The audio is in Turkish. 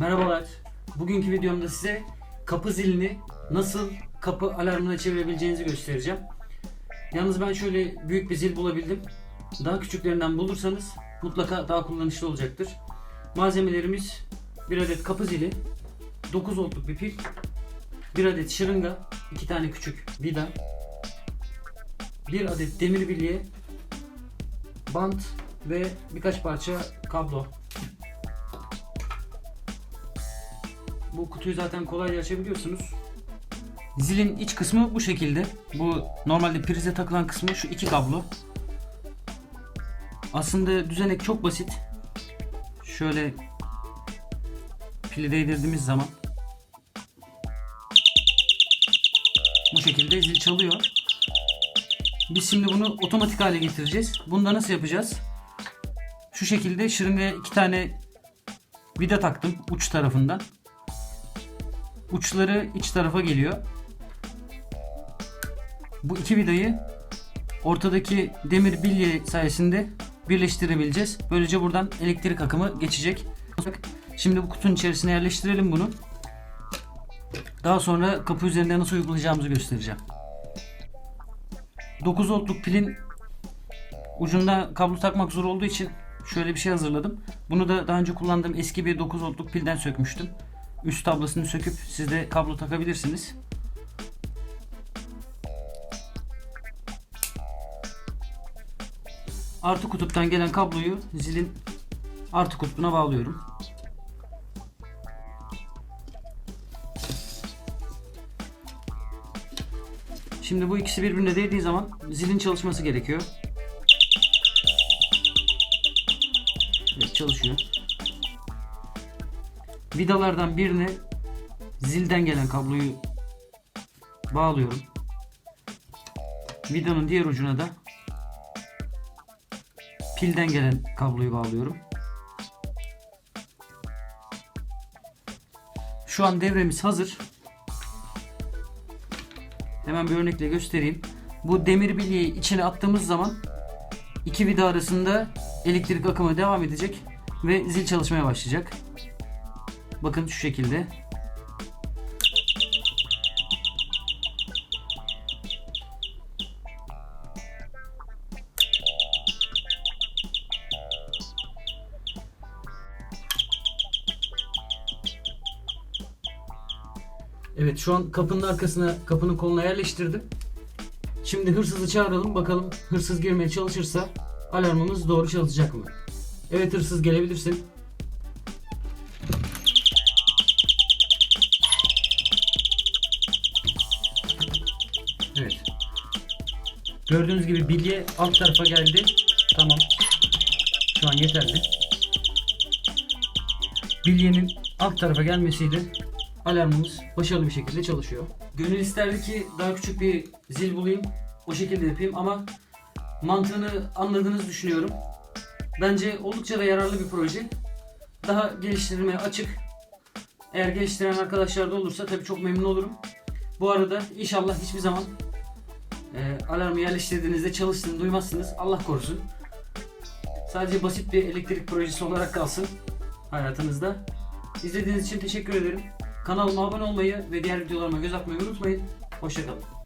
Merhabalar. Bugünkü videomda size kapı zilini nasıl kapı alarmına çevirebileceğinizi göstereceğim. Yalnız ben şöyle büyük bir zil bulabildim. Daha küçüklerinden bulursanız mutlaka daha kullanışlı olacaktır. Malzemelerimiz bir adet kapı zili, 9 voltluk bir pil, bir adet şırınga, iki tane küçük vida, bir adet demir bilye, bant ve birkaç parça kablo. Bu kutuyu zaten kolayca açabiliyorsunuz. Zilin iç kısmı bu şekilde. Bu normalde prize takılan kısmı şu iki kablo. Aslında düzenek çok basit. Şöyle pili değdirdiğimiz zaman bu şekilde zil çalıyor. Biz şimdi bunu otomatik hale getireceğiz. Bunu da nasıl yapacağız? Şu şekilde şırıngaya iki tane vida taktım uç tarafından. Uçları iç tarafa geliyor. Bu iki vidayı ortadaki demir bilye sayesinde birleştirebileceğiz. Böylece buradan elektrik akımı geçecek. Şimdi bu kutunun içerisine yerleştirelim bunu. Daha sonra kapı üzerinde nasıl uygulayacağımızı göstereceğim. 9 voltluk pilin ucunda kablo takmak zor olduğu için şöyle bir şey hazırladım. Bunu da daha önce kullandığım eski bir 9 voltluk pilden sökmüştüm. Üst tablasını söküp siz de kablo takabilirsiniz. Artı kutuptan gelen kabloyu zilin artı kutbuna bağlıyorum. Şimdi bu ikisi birbirine değdiği zaman zilin çalışması gerekiyor. Evet çalışıyor. Vidalardan birine zilden gelen kabloyu bağlıyorum. Vidanın diğer ucuna da pilden gelen kabloyu bağlıyorum. Şu an devremiz hazır. Hemen bir örnekle göstereyim. Bu demir bilyeyi içine attığımız zaman iki vida arasında elektrik akımı devam edecek ve zil çalışmaya başlayacak. Bakın şu şekilde. Evet şu an kapının arkasına kapının koluna yerleştirdim. Şimdi hırsızı çağıralım bakalım hırsız girmeye çalışırsa alarmımız doğru çalışacak mı? Evet hırsız gelebilirsin. Gördüğünüz gibi bilye alt tarafa geldi. Tamam. Şu an yeterli. Bilyenin alt tarafa gelmesiyle alarmımız başarılı bir şekilde çalışıyor. Gönül isterdi ki daha küçük bir zil bulayım. O şekilde yapayım ama mantığını anladığınızı düşünüyorum. Bence oldukça da yararlı bir proje. Daha geliştirmeye açık. Eğer geliştiren arkadaşlar da olursa tabii çok memnun olurum. Bu arada inşallah hiçbir zaman e, alarmı yerleştirdiğinizde çalıştığını duymazsınız. Allah korusun. Sadece basit bir elektrik projesi olarak kalsın hayatınızda. İzlediğiniz için teşekkür ederim. Kanalıma abone olmayı ve diğer videolarıma göz atmayı unutmayın. Hoşçakalın.